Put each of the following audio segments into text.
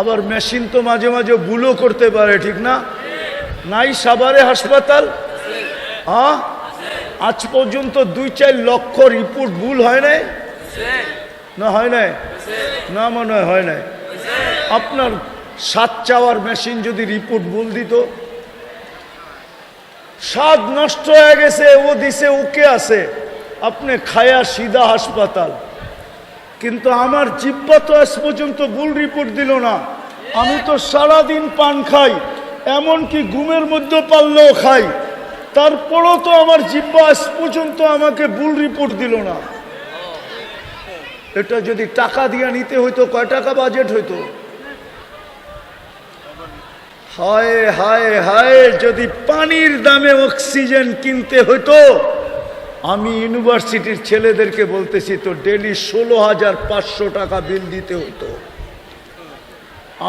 আবার মেশিন তো মাঝে মাঝে ভুলও করতে পারে, ঠিক না? নাই সাভারে হাসপাতাল? হ্যাঁ আজ পর্যন্ত দুই চার লক্ষ রিপোর্ট ভুল হয় নাই? না হয় নাই? না মনে হয় নাই। আপনার স্বাদ চাওয়ার মেশিন যদি রিপোর্ট ভুল দিত? স্বাদ নষ্ট হয়ে গেছে, ও দিছে, ওকে আছে। আপনি খায়া সিধা হাসপাতাল। কিন্তু আমার জিব্বা তো আজ পর্যন্ত ভুল রিপোর্ট দিল না। আমি তো সারাদিন পান খাই, এমনকি ঘুমের মধ্যে পারলেও খাই। তারপরও তো আমার জিব্বা আজ পর্যন্ত আমাকে ভুল রিপোর্ট দিল না। এটা যদি টাকা দিয়ে নিতে হইতো, কয় টাকা বাজেট হইতো? হায় হায় হায়, যদি পানির দামে অক্সিজেন কিনতে হইতো আমি ইউনিভার্সিটির ছেলেদেরকে বলতেছি, তো ডেলি ষোলো হাজার পাঁচশো টাকা বিল দিতে হতো।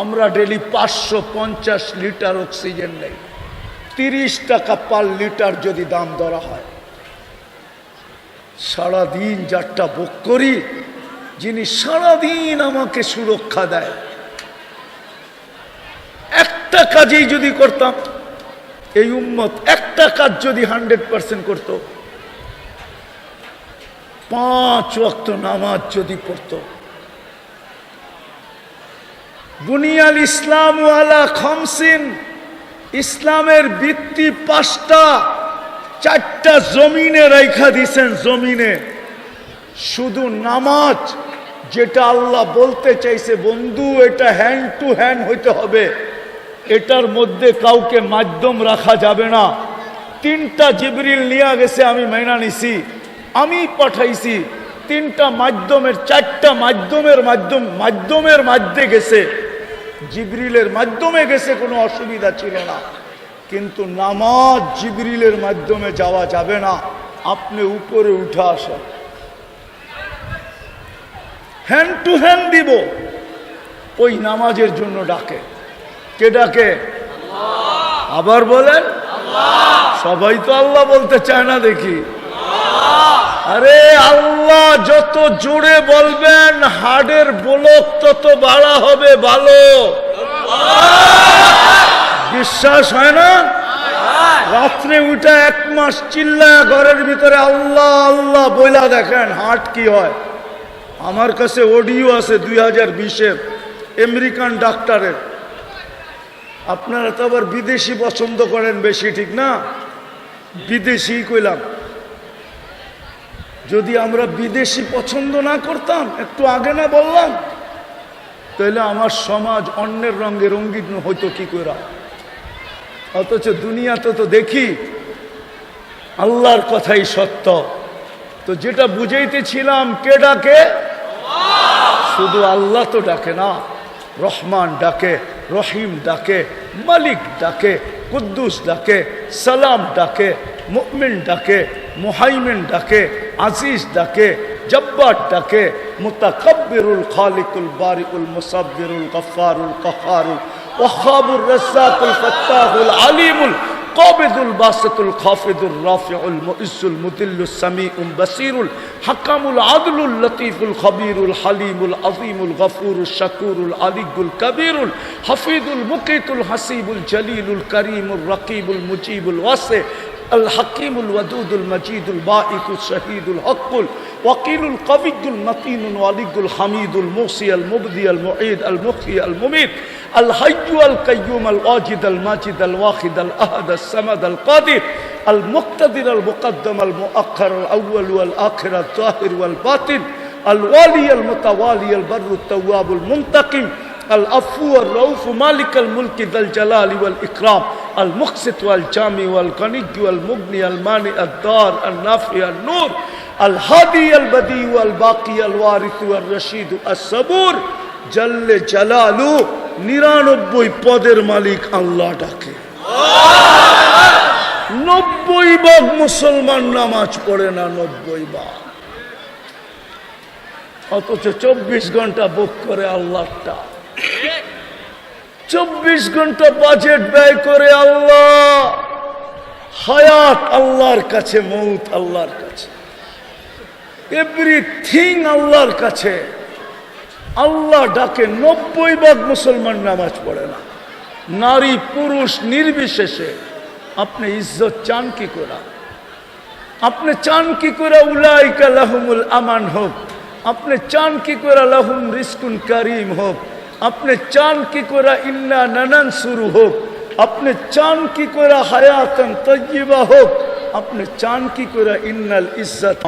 আমরা ডেলি পাঁচশো পঞ্চাশ লিটার অক্সিজেন নেই। তিরিশ টাকা পার লিটার যদি দাম ধরা হয়। সারাদিন যারটা বুক করি, যিনি সারাদিন আমাকে সুরক্ষা দেয়। একটা কাজেই যদি করতাম, এই উম্মত একটা কাজ যদি হান্ড্রেড পার্সেন্ট করতো পাঁচ ওয়াক্ত নামাজ যদি পড়ত। বুনিয়াল ইসলাম ওয়ালা খমসিন, ইসলামের ভিত্তি পাঁচটা, চারটা জমিনে রেখা দিছেন জমিনে। শুধু নামাজ যেটা আল্লাহ বলতে চাইছে, বন্ধু, এটা হ্যান্ড টু হ্যান্ড হইতে হবে। এটার মধ্যে কাউকে মাধ্যম রাখা যাবে না। তিনটা জিবরিল নিয়ে গেছে, আমি মাইনা নিছি। আমি পাঠাইছি, তিনটা মাধ্যমের, চারটা মাধ্যমের মাধ্যম, মাধ্যমের মাধ্যমে গেছে। জিবরিলের মাধ্যমে গেছে, কোনো অসুবিধা ছিল না। কিন্তু নামাজ জিবরিলের মাধ্যমে যাওয়া যাবে না। আপনি উপরে উঠে আসেন। হ্যান্ড টু হ্যান্ড দিব। ওই নামাজের জন্য ডাকে। কে ডাকে? আবার বলেন সবাই তো আল্লাহ বলতে চায় না দেখি। আরে আল্লাহ যত জোরে বলবেন, হাড়ের বলক তত বাড়া হবে ভালো। বিশ্বাস হয় না? রাত্রে উঠে এক মাস চিল্লা ঘরের ভিতরে আল্লাহ আল্লাহ বইলা দেখেন হাট কি হয়। আমার কাছে অডিও আছে দুই হাজার বিশের, আমেরিকান ডাক্তারের। আপনারা তো আবার বিদেশি পছন্দ করেন বেশি, ঠিক না? বিদেশি কইলাম। যদি আমরা বিদেশি পছন্দ না করতাম একটু আগে না বললাম তাহলে আমার সমাজ অন্যের রঙে রঙ্গিন হইতো কি করে অথচ দুনিয়াতে তো দেখি আল্লাহর কথাই সত্য। তো যেটা বুঝাইতেছিলাম কে ডাকে? শুধু আল্লাহ তো ডাকে না রহমান ডাকে রহিম ডাকে মালিক ডাকে কুদ্দুস ডাকে সালাম ডাকে মুমিন ডাকে মুহাইমিন ডাকে আজিজ ডাকে জব্বার ডাকে মুতাকব্বিরুল খালিকুল বারিকুল মুসাব্বিরুল গফফারুল কহারুল ওয়াহাবুর রাজ্জাকুল ফাত্তাহুল আলিমুল قابض الباسط الخافض الرافع المؤز المذل السميع البصير الحكم العدل اللطيف الخبير الحليم العظيم الغفور الشكور العلي الكبير الحفيظ المقيت الحسيب الجليل الكريم الرقيب المجيب الواسع الحكيم الودود المجيد البائث الشهيد الحق الوكيل القوي المتين الولي الحميد الموصي المبدي المعيد المحيي المميت الحي القيوم الواجد الماجد الواحد الأحد الصمد القادر المقتدر المقدم المؤخر الأول والآخر الظاهر والباطن الوالي المتوالي البر التواب المنتقم العفو الرؤوف مالك الملك ذا الجلال والإكرام المقسط والجامع والغني والمغني المانع الدار النافع النور الهادي البديع والباقي الوارث والرشيد الصبور জল্লে জালালু নিরানব্বই পদের মালিক আল্লাহ ডাকে নব্বই ভাগ মুসলমান নামাজ পড়ে না নব্বই ভাগ অথচ চব্বিশ ঘন্টা বুক করে আল্লাহটা চব্বিশ ঘণ্টা বাজেট ব্যয় করে আল্লাহ। হায়াত আল্লাহর কাছে, মৌত আল্লাহর কাছে। এভরিথিং আল্লাহর কাছে। আল্লাহ ডাকে নব্বই ভাগ মুসলমান নামাজ পড়ে না। নারী, পুরুষ, নির্বিশেষে আপনি ইজ্জত চান কি করা? আপনি চান কি করে? উলাইকা লাহুমুল আমান হোক। আপনি চান কি করে? লাহুম রিস্কুন কারিম হোক। আপনি চান কি করে ইন্না নানান শুরু হোক, আপনি চান কি করে হায়াতন তজ্জিবা হোক, আপনি চান কি করে ইন্নাল ইজ্জত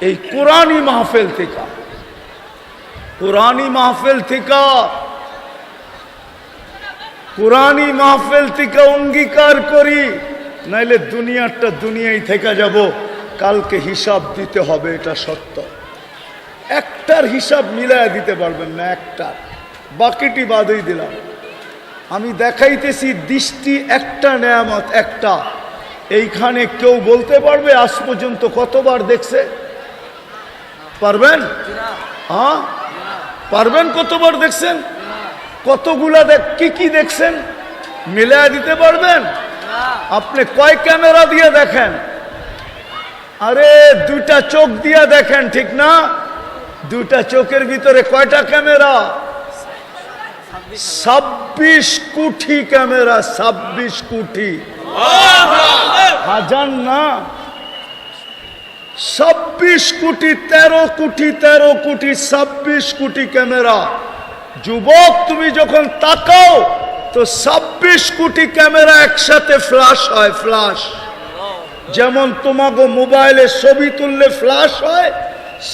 এই কোরআনই মাহফিল থেকে। কোরআনই মাহফিল থেকে। কোরআনই মাহফিল থেকে অঙ্গীকার করি, নাইলে দুনিয়াটা দুনিয়ায় থেকে যাব। কালকে হিসাব দিতে হবে, এটা সত্য। একটার হিসাব মিলায় দিতে পারবেন না একটা বাকিটি বাদই দিলাম। আমি দেখাইতেছি দৃষ্টি একটা, নেয়ামত একটা। এইখানে কেউ বলতে পারবে, আজ পর্যন্ত কতবার দেখছে? পারবেন? হ্যাঁ? পারবেন কতবার দেখছেন? কতগুলা দেখ, কি কি দেখছেন? মিলায় দিতে পারবেন? আপনি কয় ক্যামেরা দিয়ে দেখেন? আরে, দুইটা চোখ দিয়ে দেখেন, ঠিক না? দুইটা চোখের ভিতরে কয়টা ক্যামেরা? ছাব্বিশ কোটি ক্যামেরা, ছাব্বিশ কোটি। হাজার না? ছাব্বিশ কোটি, তেরো কোটি তেরো কোটি, ছাব্বিশ কোটি ক্যামেরা। যুবক, তুমি যখন তাকাও, তো ছাব্বিশ কোটি ক্যামেরা একসাথে ফ্লাশ হয় ফ্লাশ যেমন তোমাকে মোবাইলে ছবি তুললে ফ্লাশ হয়,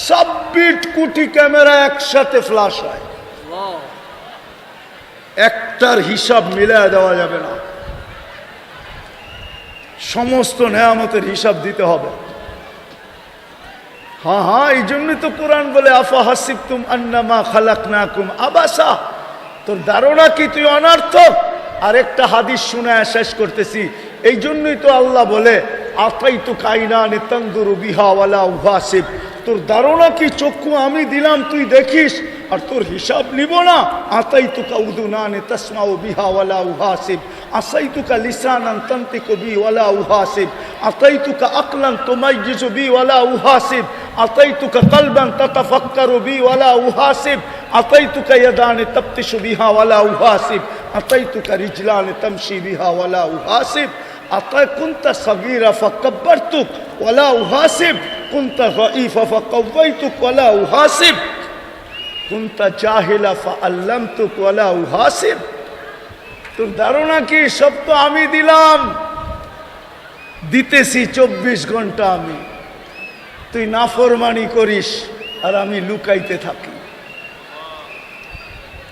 ছাব্বিশ কোটি ক্যামেরা একসাথে ফ্লাশ হয়। একটার হিসাব মিলায় দেওয়া যাবে না। সমস্ত নেয়ামতের হিসাব দিতে হবে। হ্যাঁ হ্যাঁ এই জন্যই তো কোরআন বলে, আফা হাসিব তুম আন্নামা খালাক না কুম আবাসা। তোর ধারণা কি? তুই অনার্থক। আরেকটা হাদিস শুনে শেষ করতেছি। এই জন্যই তো আল্লাহ বলে আতাই তো কাইনা নে তন্দুরু বিহাওয়ালা উহাসিব। তোর ধারণা কি? চক্ষু আমি দিলাম, তুই দেখিস। আর তোর হিসাব নিব না আতাই তুকা উদুনা নে তসমাউ বিহাওয়ালা উহাসিব أعطيتك لسانا تنطق بي ولا أحاسب أعطيتك عقلا تميز بي ولا أحاسب أعطيتك قلبا تتفكر بي ولا أحاسب أعطيتك يدان تبطش بها ولا أحاسب أعطيتك رجلان تمشي بها ولا أحاسب أعطي كنت صغيرا فكبرتك ولا أحاسب كنت ضعيف فقويتك ولا أحاسب কুন্তা চাহিলা আল্লাম তো উহাসিব। তোর ধারণা কি? সব তো আমি দিলাম। দিতেছি চব্বিশ ঘণ্টা আমি। তুই নাফরমানি করিস আর আমি লুকাইতে থাকি।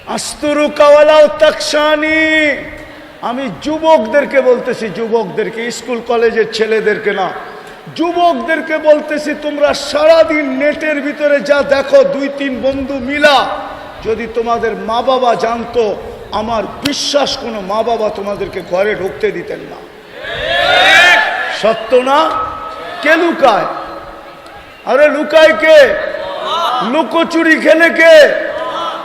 আস্তরু কাওয়ালাও তাকসানি আমি যুবকদেরকে বলতেছি, যুবকদেরকে, স্কুল, কলেজের ছেলেদেরকে না। যুবকদেরকে বলতেছি, তোমরা সারাদিন নেটের ভিতরে যা দেখো, দুই, তিন বন্ধু মিলা, যদি তোমাদের মা বাবা জানতো, আমার বিশ্বাস কোনো মা বাবা তোমাদেরকে ঘরে ঢুকতে দিতেন না। সত্য না? কে লুকায়? আরে লুকায় কে? লুকোচুরি খেলে কে?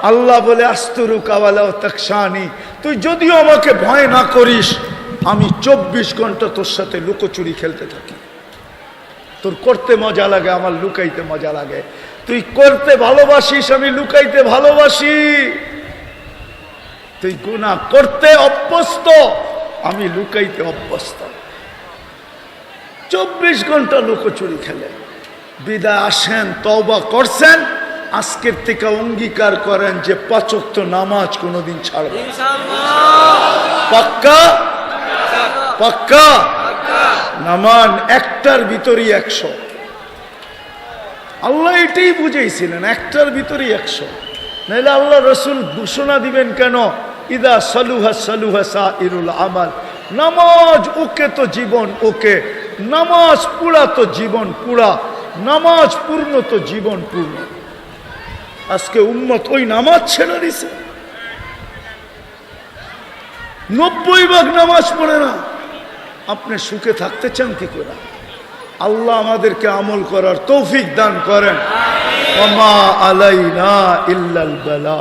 আল্লাহ বলে আস্তরু কাওয়ালা তাকসানি তুই যদিও আমাকে ভয় না করিস, আমি চব্বিশ ঘণ্টা তোর সাথে লুকোচুরি খেলতে থাকি। তোর করতে মজা লাগে আমার লুকাইতে মজা লাগে। তুই করতে ভালোবাসিস আমি লুকাইতে ভালোবাসি। তুই গুণা করতে অভ্যস্ত আমি লুকাইতে অভ্যস্ত। চব্বিশ ঘণ্টা লুকোচুরি খেলে। বিদায় আসেন তওবা করছেন আজকের থেকে অঙ্গীকার করেন যে পাচক্ত নামাজ কোনোদিন ছাড়বে। পাক্কা? পাক্কা? নামান একটার ভিতরই একশো। আল্লাহ এটাই বুঝেছিলেন একটার ভিতরই একশো। নাহলে আল্লাহ রসুল ঘোষণা দিবেন কেন? ইদা সালুহা সালুহা সা ইরুল আমাল। নামাজ ওকে তো জীবন, ওকে। নামাজ পুরা তো জীবন পুরা। নামাজ পূর্ণ তো জীবন পূর্ণ। আজকে উম্মত ওই নামাজ ছেড়ে দিছে। নব্বই ভাগ নামাজ পড়ে না। আপনি সুখে থাকতে চান কি করে? আল্লাহ আমাদেরকে আমল করার তৌফিক দান করেন। আমা আলাইনা ইল্লাল বালা।